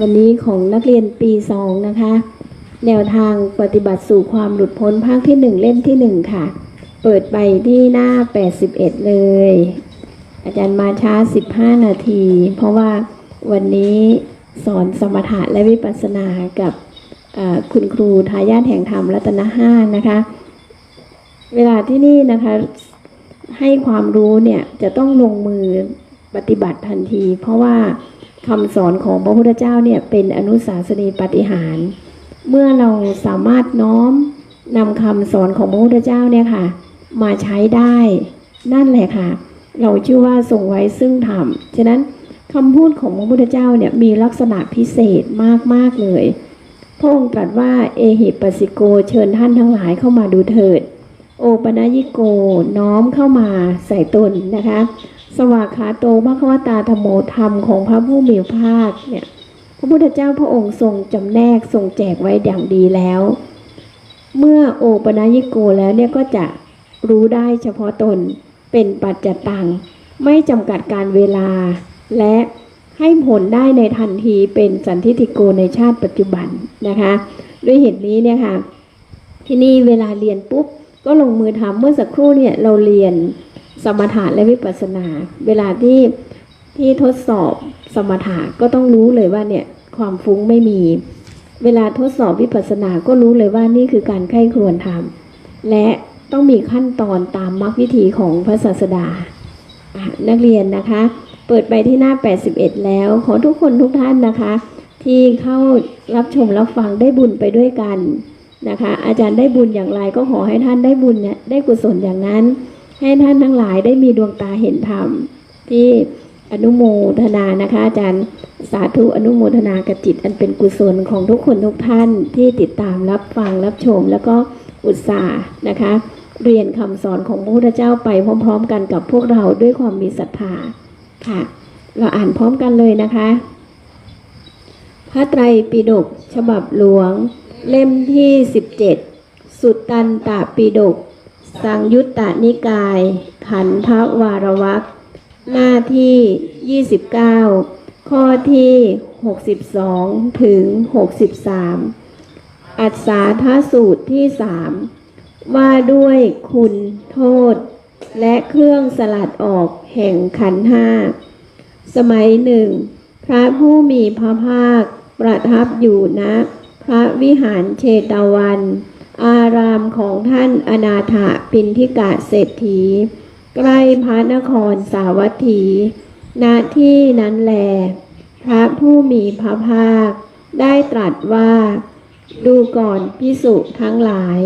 วันนี้ของนักเรียนปีสองนะคะ แนวทางปฏิบัติสู่ความหลุดพ้นภาคที่หนึ่งเล่มที่หนึ่งค่ะ เปิดไปที่หน้า 81 เลย อาจารย์มาช้า 15 นาที เพราะว่าวันนี้สอนสมถะและวิปัสสนากับคุณครูทายาทแห่งธรรมรัตนห้านะคะ เวลาที่นี่นะคะให้ความรู้เนี่ยจะต้องลงมือปฏิบัติทันที เพราะว่า คำสอนของพระพุทธเจ้าเนี่ยเป็นอนุสาสนีปฏิหารเมื่อเราสามารถน้อมนำคำสอนของพระพุทธเจ้าเนี่ยค่ะ มาใช้ได้นั่นแหละค่ะ เราชื่อว่าทรงไว้ซึ่งธรรมฉะนั้นคำพูดของพระพุทธเจ้าเนี่ยมีลักษณะพิเศษมากๆเลยพระองค์ตรัสว่าเอหิปัสสิโกเชิญท่านทั้งหลายเข้ามาดูเถิด โอปนัญิโกน้อมเข้ามาใส่ตนนะคะ สวากขาโตภควตาธรรมโมธรรมของพระผู้มีพระภาคเนี่ยพระพุทธเจ้าพระองค์ทรงจำแนกทรงแจกไว้อย่างดีแล้ว เมื่อโอปนัญิโกแล้วเนี่ยก็จะรู้ได้เฉพาะตนเป็นปัจจตัง ไม่จำกัดการเวลา และให้ผลได้ในทันทีเป็นสันทิฏฐิโกในชาติปัจจุบันนะคะ ด้วยเหตุนี้เนี่ยค่ะที่นี่เวลาเรียนปุ๊บก็ลงมือทำเมื่อสักครู่เนี่ยเราเรียน สมถะและวิปัสสนา เวลาที่ที่ทดสอบสมถะก็ต้องรู้เลยว่าเนี่ยความฟุ้งไม่มี เวลาทดสอบวิปัสสนาก็รู้เลยว่านี่คือการใคร่ครวญทำและต้องมีขั้นตอนตามมรรควิธีของพระศาสดา นักเรียนนะคะ เปิดไปที่หน้า 81 แล้ว ขอทุกคนทุกท่านนะคะ ที่เข้ารับชมรับฟังได้บุญไปด้วยกันนะคะ อาจารย์ได้บุญอย่างไรก็ขอให้ท่านได้บุญเนี่ยได้กุศลอย่างนั้น ให้ท่านทั้งหลายได้มีดวงตาเห็นธรรม ที่อนุโมทนานะคะ อาจารย์สาธุอนุโมทนากับจิตอันเป็นกุศลของทุกคนทุกท่านที่ติดตามรับฟังรับชม แล้วก็อุตส่าห์นะคะ เรียนคำสอนของพระพุทธเจ้าไปพร้อม ๆ กันกับพวกเราด้วยความมีศรัทธาค่ะ เราอ่านพร้อมกันเลยนะคะ พระไตรปิฎกฉบับหลวง เล่มที่ 17 สุตตันตปิฎก สังยุตตนิกาย ขันธวารวักหน้าที่ 29 ข้อที่ 62 ถึง 63 อัศาทสูตรที่3ว่าด้วยคุณโทษ และเครื่องสลัดออกแห่งขันธ์ห้า สมัยหนึ่ง พระผู้มีพระภาคประทับอยู่ณพระวิหารเชตวัน อารามของท่านอนาถปินทิกะเศรษฐี ใกล้พระนครสาวัตถี ณที่นั้นแล พระผู้มีพระภาค ได้ตรัสว่า ดูก่อนพิสุทั้งหลาย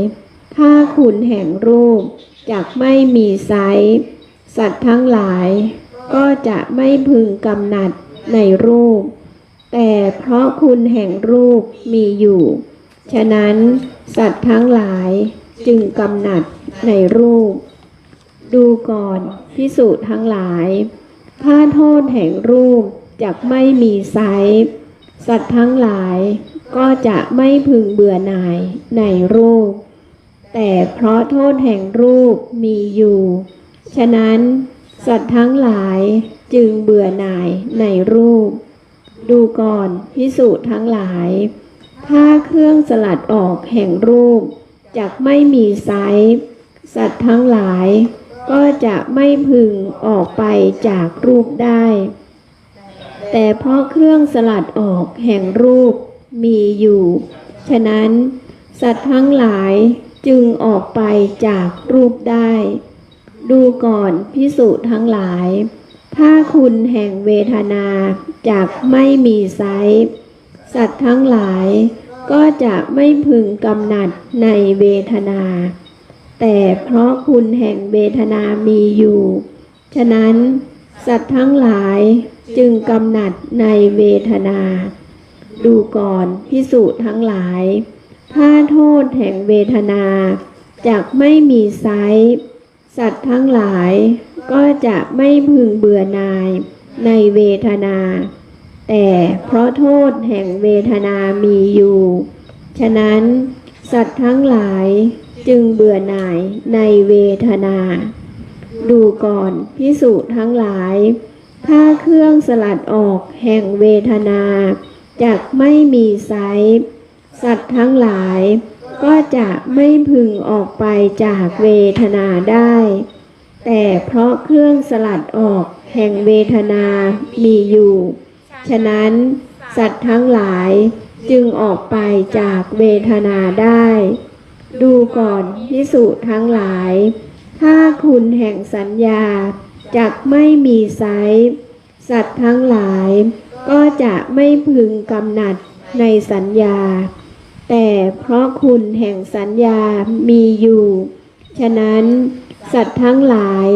ถ้าคุณแห่งรูปจักไม่มีไซส์สัตว์ทั้งหลาย ก็จะไม่พึงกำหนัดในรูป แต่เพราะคุณแห่งรูปมีอยู่ ฉะนั้นสัตว์ทั้งหลายจึงกำหนัดในรูป ดูก่อนพิสูจน์ทั้งหลายถ้าโทษแห่งรูปจักไม่มีไซส์สัตว์ทั้งหลายก็จะไม่พึงเบื่อหน่ายในรูป แต่เพราะโทษแห่งรูปมีอยู่ ฉะนั้นสัตว์ทั้งหลายจึงเบื่อหน่ายในรูป ดูก่อนพิสูจน์ทั้งหลาย ถ้าเครื่องสลัดออกแห่งรูปจักไม่มีไซส์สัตว์ทั้งหลาย ก็จะไม่พึงออกไปจากรูปได้ แต่เพราะเครื่องสลัดออกแห่งรูปมีอยู่ ฉะนั้น สัตว์ทั้งหลายจึงออกไปจากรูปได้ ดูก่อนพิสูจน์ทั้งหลาย ถ้าคุณแห่งเวทนาจากไม่มีไซ สัตว์ทั้งหลายก็จะไม่พึงกำหนัดในเวทนา แต่เพราะคุณแห่งเวทนามีอยู่ ฉะนั้นสัตว์ทั้งหลายจึงกำหนัดในเวทนา ดูก่อนพิสูจน์ทั้งหลาย ถ้าโทษแห่งเวทนาจากไม่มีไซส์สัตว์ทั้งหลายก็จะไม่พึงเบื่อนายในเวทนา แต่เพราะโทษแห่งเวทนามีอยู่ ฉะนั้นสัตว์ทั้งหลายจึงเบื่อหน่ายในเวทนา ดูก่อนพิสูจน์ทั้งหลาย ถ้าเครื่องสลัดออกแห่งเวทนาจากไม่มีไซส์สัตว์ทั้งหลายก็จะไม่พึงออกไปจากเวทนาได้ แต่เพราะเครื่องสลัดออกแห่งเวทนามีอยู่ ฉะนั้น สัตว์ทั้งหลายจึงออกไปจากเวทนาได้ ดูก่อนพิสุทั้งหลาย ถ้าคุณแห่งสัญญาจากไม่มีไซส์สัตว์ทั้งหลายก็จะไม่พึงกำหนัดในสัญญา แต่เพราะคุณแห่งสัญญามีอยู่ ฉะนั้น สัตว์ทั้งหลาย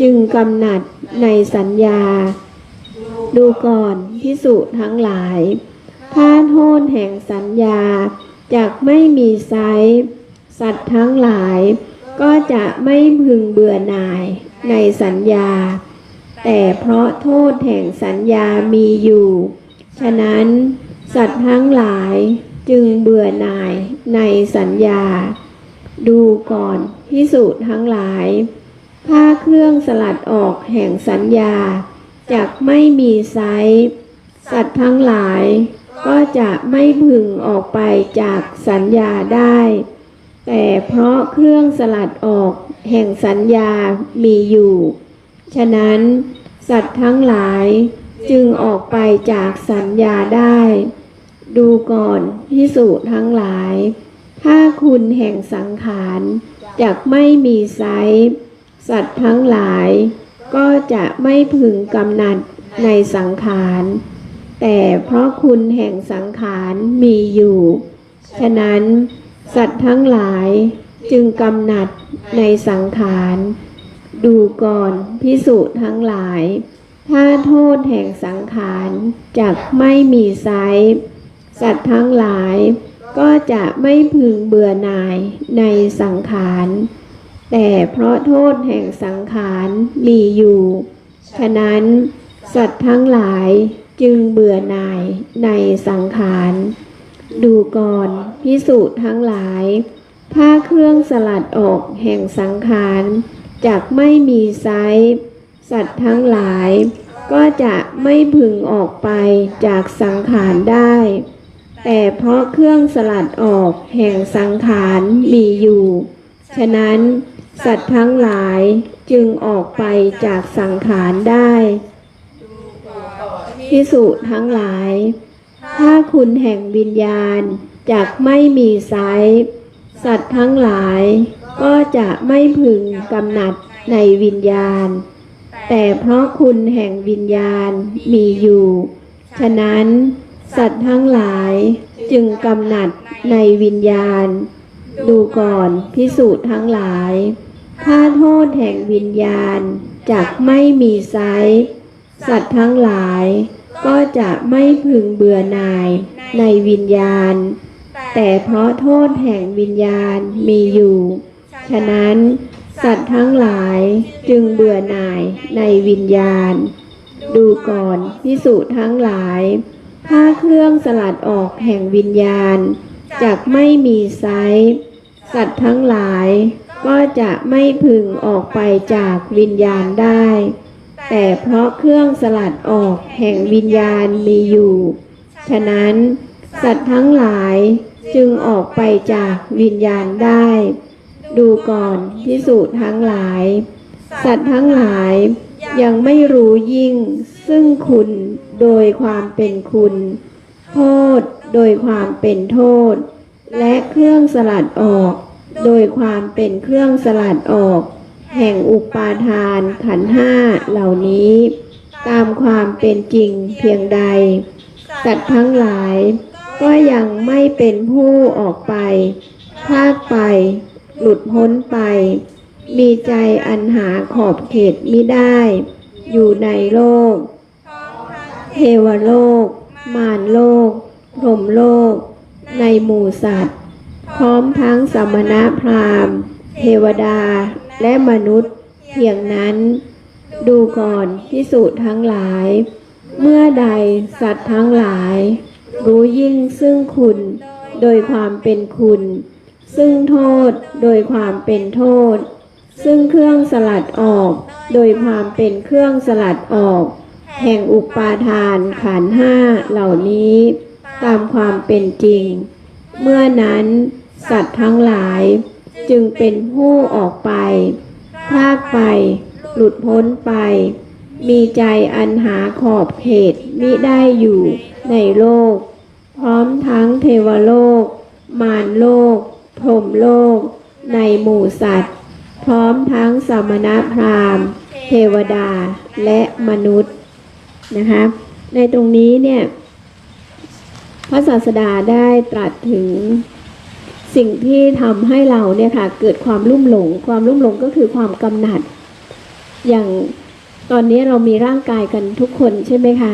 จึงกำหนัดในสัญญา ดูก่อนพิสุทั้งหลายถ้าโทษแห่งสัญญาจากไม่มีไซส์สัตว์ทั้งหลาย ก็จะไม่พึงเบื่อหน่ายในสัญญา แต่เพราะโทษแห่งสัญญามีอยู่ ฉะนั้น สัตว์ทั้งหลายจึงเบื่อหน่ายในสัญญา ดูก่อนพิสุทั้งหลายถ้าเครื่องสลัดออกแห่งสัญญา จากไม่มีไซส์สัตว์ทั้งหลาย ก็จะไม่พึงออกไปจากสัญญาได้ แต่เพราะเครื่องสลัดออกแห่งสัญญามีอยู่ ฉะนั้นสัตว์ทั้งหลายจึงออกไปจากสัญญาได้ ดูก่อนพิสุทั้งหลาย ถ้าคุณแห่งสังขารจากไม่มีไซส์สัตว์ทั้งหลาย ก็จะไม่พึงกำหนัดในสังขาร แต่เพราะคุณแห่งสังขารมีอยู่ ฉะนั้นสัตว์ทั้งหลายจึงกำหนัดในสังขาร ดูก่อนพิสุทั้งหลาย ถ้าโทษแห่งสังขารจากไม่มีไซสัตว์ทั้งหลายก็จะไม่พึงเบื่อหน่ายในสังขาร แต่เพราะโทษแห่งสังขารมีอยู่ ฉะนั้นสัตว์ทั้งหลายจึงเบื่อหน่ายในสังขาร ดูก่อนพิสุทั้งหลาย ถ้าเครื่องสลัดออกแห่งสังขารจากไม่มีไซส์สัตว์ทั้งหลาย ก็จะไม่พึงออกไปจากสังขารได้ แต่เพราะเครื่องสลัดออกแห่งสังขารมีอยู่ ฉะนั้นสัตว์ทั้งหลายจึงออกไปจากสังขารได้พิสุทั้งหลาย ถ้าคุณแห่งวิญญาณจากไม่มีไซส์สัตว์ทั้งหลายก็จะไม่พึงกำหนัดในวิญญาณ แต่เพราะคุณแห่งวิญญาณมีอยู่ ฉะนั้น สัตว์ทั้งหลายจึงกำหนัดในวิญญาณ ดูก่อนพิสูจน์ทั้งหลาย ถ้าโทษแห่งวิญญาณจากไม่มีไซส์สัตว์ทั้งหลาย ก็จะไม่พึงเบื่อหน่ายในวิญญาณ แต่เพราะโทษแห่งวิญญาณมีอยู่ ฉะนั้นสัตว์ทั้งหลายจึงเบื่อหน่ายในวิญญาณ ดูก่อนพิสุทั้งหลาย ถ้าเครื่องสลัดออกแห่งวิญญาณจากไม่มีไซส์ สัตว์ทั้งหลายก็จะไม่พึงออกไปจากวิญญาณได้ แต่เพราะเครื่องสลัดออกแห่งวิญญาณมีอยู่ ฉะนั้น สัตว์ทั้งหลายจึงออกไปจากวิญญาณได้ ดูก่อนพิสูจน์ทั้งหลาย สัตว์ทั้งหลายยังไม่รู้ยิ่งซึ่งคุณโดยความเป็นคุณ โทษโดยความเป็นโทษ และเครื่องสลัดออก โดยความเป็นเครื่องสลัดออก แห่งอุปาทานขันห้าเหล่านี้ ตามความเป็นจริงเพียงใด สัตว์ทั้งหลาย ก็ยังไม่เป็นผู้ออกไปพลากไป หลุดพ้นไป มีใจอันหาขอบเขตมิได้ อยู่ในโลก เทวโลก มารโลกพรหมโลก ในหมู่สัตว์ พร้อมทั้งสมณะพราหมณ์ เทวดาและมนุษย์เพียงนั้น ดูก่อนพิสูจน์ทั้งหลาย เมื่อใดสัตว์ทั้งหลาย รู้ยิ่งซึ่งคุณโดยความเป็นคุณ ซึ่งโทษโดยความเป็นโทษ ซึ่งเครื่องสลัดออก โดยความเป็นเครื่องสลัดออก แห่งอุปาทานขันห้าเหล่านี้ ตามความเป็นจริง เมื่อนั้นสัตว์ทั้งหลาย จึงเป็นผู้ออกไปพลากไป หลุดพ้นไป มีใจอันหาขอบเขตมิได้อยู่ในโลก พร้อมทั้งเทวโลก มารโลก พรหมโลก ในหมู่สัตว์ พร้อมทั้งสมณพราหมณ์ เทวดาและมนุษย์นะคะในตรงนี้เนี่ย พระศาสดาได้ตรัสถึงสิ่งที่ทำให้เราเนี่ยค่ะเกิดความลุ่มหลง ความลุ่มหลงก็คือความกำหนัด อย่างตอนนี้เรามีร่างกายกันทุกคนใช่ไหมคะ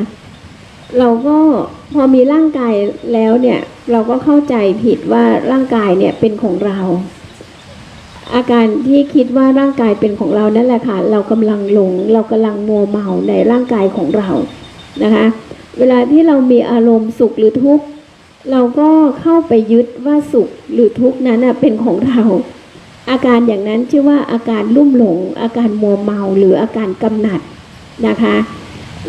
เราก็พอมีร่างกายแล้วเนี่ยเราก็เข้าใจผิดว่าร่างกายเนี่ยเป็นของเรา อาการที่คิดว่าร่างกายเป็นของเรานั่นแหละค่ะเรากำลังหลง เรากำลังมัวเมาในร่างกายของเรานะคะ เวลาที่เรามีอารมณ์สุขหรือทุกข์เราก็เข้าไปยึดว่าสุขหรือทุกข์นั้นเป็นของเรา อาการอย่างนั้นชื่อว่าอาการลุ่มหลง อาการมัวเมาหรืออาการกำหนัดนะคะ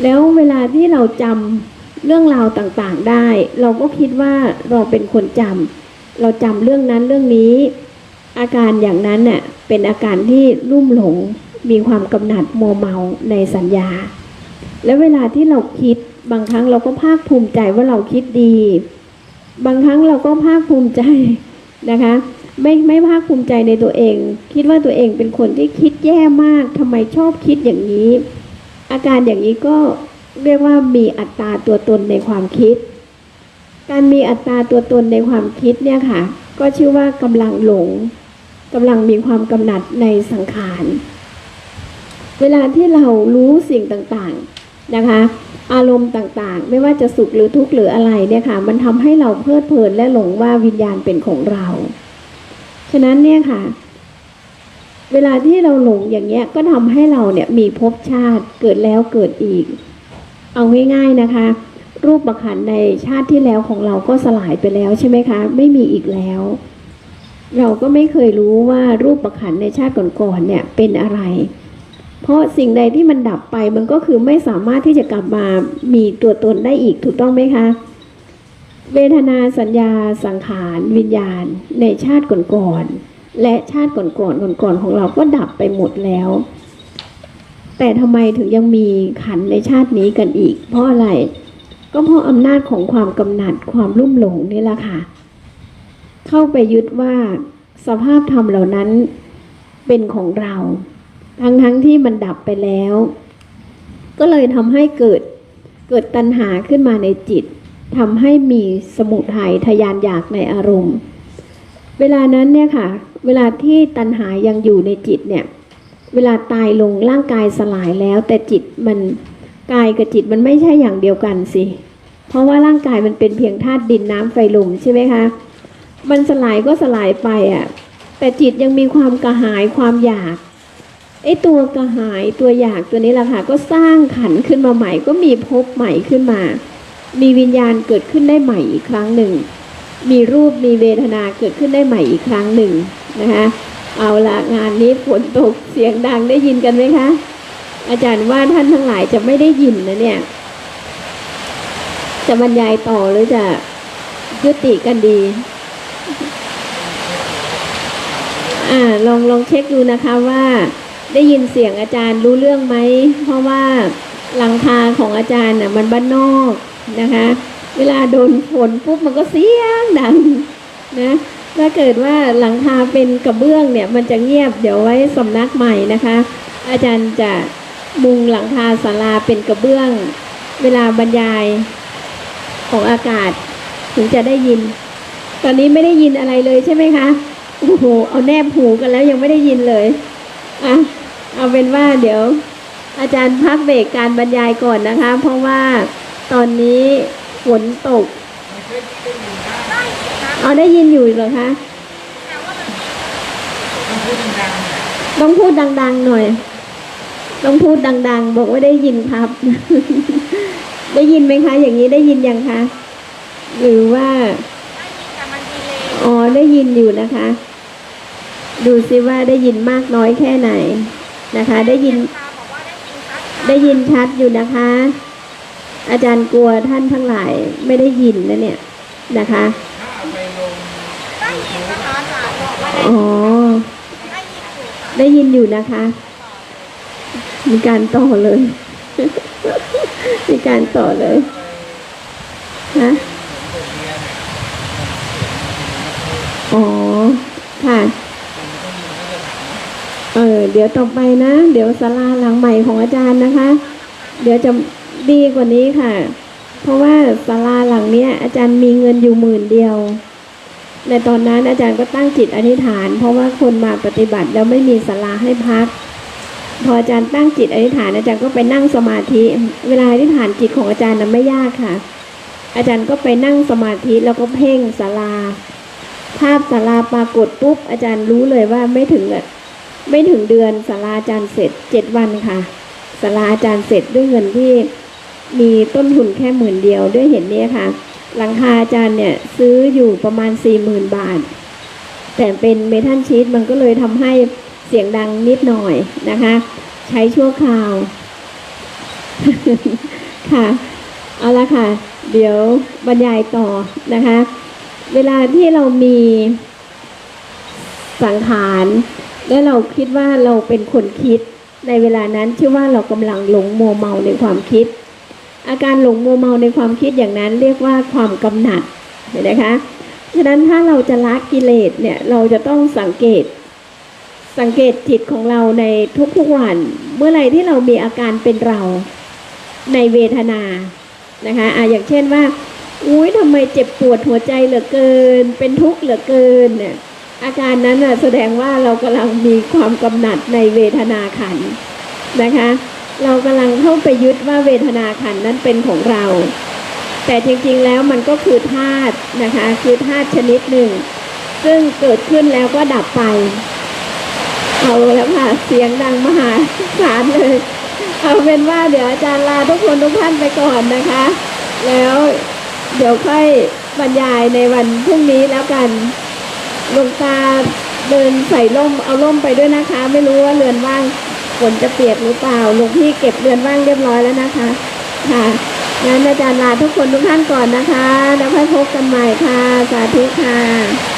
แล้วเวลาที่เราจำเรื่องราวต่างๆได้ เราก็คิดว่าเราเป็นคนจำเราจำเรื่องนั้นเรื่องนี้ อาการอย่างนั้นน่ะเป็นอาการที่ลุ่มหลงมีความกำหนัดมัวเมาในสัญญา แล้วเวลาที่เราคิด บางครั้งเราก็ภาคภูมิใจว่าเราคิดดี บางครั้งเราก็ภาคภูมิใจนะคะ ไม่ไม่ภาคภูมิใจในตัวเอง คิดว่าตัวเองเป็นคนที่คิดแย่มากทำไมชอบคิดอย่างนี้ อาการอย่างนี้ก็เรียกว่ามีอัตราตัวตนในความคิด การมีอัตราตัวตนในความคิดเนี่ยค่ะ ก็ชื่อว่ากำลังหลงกำลังมีความกำหนัดในสังขาร เวลาที่เรารู้สิ่งต่างๆนะคะ อารมณ์ต่างๆ ไม่ว่าจะสุขหรือทุกข์หรืออะไรเนี่ยค่ะ มันทำให้เราเพลิดเพลินและหลงว่าวิญญาณเป็นของเรา ฉะนั้นเนี่ยค่ะ เวลาที่เราหลงอย่างเงี้ยก็ทำให้เราเนี่ยมีภพชาติเกิดแล้วเกิดอีก เอาง่ายๆนะคะ รูปประขันในชาติที่แล้วของเราก็สลายไปแล้วใช่ไหมคะ ไม่มีอีกแล้ว เราก็ไม่เคยรู้ว่ารูปประขันในชาติก่อนๆเนี่ยเป็นอะไร เพราะสิ่งใดที่มันดับไปมันก็คือไม่สามารถที่จะกลับมามีตัวตนได้อีกถูกต้องไหมคะ เวทนาสัญญาสังขารวิญญาณ ในชาติก่อนๆและชาติก่อนๆก่อนๆของเราก็ดับไปหมดแล้ว แต่ทำไมถึงยังมีขันในชาตินี้กันอีก เพราะอะไรก็เพราะอำนาจของความกำหนัดความรุ่มหลงนี่แหละค่ะ เข้าไปยึดว่าสภาพธรรมเหล่านั้นเป็นของเรา ทั้งทั้งที่มันดับไปแล้ว ก็เลยทำให้เกิดเกิดตัณหาขึ้นมาในจิตทำให้มีสมุทัยทยานอยากในอารมณ์ เวลานั้นเนี่ยค่ะ เวลาที่ตัณหายังอยู่ในจิตเนี่ย เวลาตายลงร่างกายสลายแล้ว แต่จิตมันกายกับจิตมันไม่ใช่อย่างเดียวกันสิ เพราะว่าร่างกายมันเป็นเพียงธาตุดินน้ำไฟลมใช่ไหมคะ มันสลายก็สลายไปอะ แต่จิตยังมีความกระหายความอยาก ไอ้ตัวกระหายตัวอยากตัวนี้แหละค่ะก็สร้างขันขึ้นมาใหม่ ก็มีภพใหม่ขึ้นมา มีวิญญาณเกิดขึ้นได้ใหม่อีกครั้งหนึ่ง มีรูปมีเวทนาเกิดขึ้นได้ใหม่อีกครั้งหนึ่งนะคะเอาละงานนี้ฝนตกเสียงดังได้ยินกันไหมคะ อาจารย์ว่าท่านทั้งหลายจะไม่ได้ยินนะเนี่ย จะบรรยายต่อหรือจะยุติกันดีอ่าลองลองเช็คดูนะคะว่า ได้ยินเสียงอาจารย์รู้เรื่องไหม เพราะว่าหลังคาของอาจารย์น่ะมันบ้านนอกนะคะ เวลาโดนฝนปุ๊บมันก็เสียงดังนะถ้าเกิดว่าหลังคาเป็นกระเบื้องเนี่ยมันจะเงียบเดี๋ยวไว้สำนักใหม่นะคะ อาจารย์จะมุงหลังคาศาลาเป็นกระเบื้อง เวลาบรรยายของอากาศ ถึงจะได้ยิน ตอนนี้ไม่ได้ยินอะไรเลยใช่ไหมคะโอ้โหเอาแนบหูกันแล้วยังไม่ได้ยินเลยอะ เอาเป็นว่าเดี๋ยว อาจารย์พักเบรกการบรรยายก่อนนะคะ เพราะว่าตอนนี้ฝนตกเอาได้ยินอยู่เหรอคะ ต้องพูดดังๆหน่อย ต้องพูดดังๆ บอกว่าได้ยินครับ ได้ยินไหมคะ อย่างนี้ได้ยินยังคะ หรือว่าอ๋อได้ยินอยู่นะคะ ดูซิว่าได้ยินมากน้อยแค่ไหน นะคะ ได้ยินได้ยินชัดอยู่นะคะ อาจารย์กลัวท่านทั้งหลายไม่ได้ยินนะเนี่ยนะคะอ๋อได้ยินอยู่ค่ะได้ยินอยู่นะคะ มีการต่อเลย มีการต่อเลยฮะอ๋อ ค่ะ เออเดี๋ยวต่อไปนะ เดี๋ยวศาลาหลังใหม่ของอาจารย์นะคะ เดี๋ยวจะดีกว่านี้ค่ะ เพราะว่าศาลาหลังเนี้ย อาจารย์มีเงินอยู่หมื่นเดียวในตอนนั้นอาจารย์ก็ตั้งจิตอธิษฐาน เพราะว่าคนมาปฏิบัติแล้วไม่มีศาลาให้พัก พออาจารย์ตั้งจิตอธิษฐาน อาจารย์ก็ไปนั่งสมาธิ เวลาอธิษฐานจิตของอาจารย์นั้นไม่ยากค่ะ อาจารย์ก็ไปนั่งสมาธิแล้วก็เพ่งศาลา ภาพศาลาปรากฏปุ๊บอาจารย์รู้เลยว่าไม่ถึงอะ ไม่ถึงเดือนศาลาอาจารย์เสร็จเจ็ดวันค่ะศาลาอาจารย์เสร็จด้วยเงินที่มีต้นทุนแค่หมื่นเดียวด้วยเห็นนี้ค่ะ หลังคาอาจารย์เนี่ยซื้ออยู่ประมาณสี่หมื่นบาท แต่เป็นเมทัลชีตมันก็เลยทำให้เสียงดังนิดหน่อยนะคะ ใช้ชั่วคราว ค่ะ เอาละค่ะ เดี๋ยวบรรยายต่อนะคะ เวลาที่เรามีสังขาร และเราคิดว่าเราเป็นคนคิด ในเวลานั้นชื่อว่าเรากำลังหลงมัวเมาในความคิด อาการหลงมัวเมาในความคิดอย่างนั้น เรียกว่าความกำหนัดเห็นไหมคะฉะนั้นถ้าเราจะละกิเลสเนี่ยเราจะต้องสังเกต สังเกตจิตของเราในทุกๆวัน เมื่อไรที่เรามีอาการเป็นเราในเวทนานะคะอะอย่างเช่นว่าอุ้ยทำไมเจ็บปวดหัวใจเหลือเกิน เป็นทุกข์เหลือเกินเนี่ย อาการนั้นน่ะแสดงว่าเรากำลังมีความกำหนัดในเวทนาขันนะคะ เรากำลังเข้าไปยึดว่าเวทนาขันนั้นเป็นของเรา แต่จริงๆแล้วมันก็คือธาตุนะคะ คือธาตุชนิดหนึ่ง ซึ่งเกิดขึ้นแล้วก็ดับไป เอาแล้วค่ะ เสียงดังมหาศาลเลย เอาเป็นว่าเดี๋ยวอาจารย์ลาทุกคนทุกท่านไปก่อนนะคะ แล้วเดี๋ยวค่อยบรรยายในวันพรุ่งนี้แล้วกัน ลวงตาเดินใส่ร่มเอาร่มไปด้วยนะคะ ไม่รู้ว่าเรือนว่างฝนจะเปียกหรือเปล่าหลวงพี่เก็บเรือนว่างเรียบร้อยแล้วนะคะ ค่ะงั้นอาจารย์ลาทุกคนทุกท่านก่อนนะคะ แล้วค่อยพบกันใหม่ค่ะ สาธุค่ะ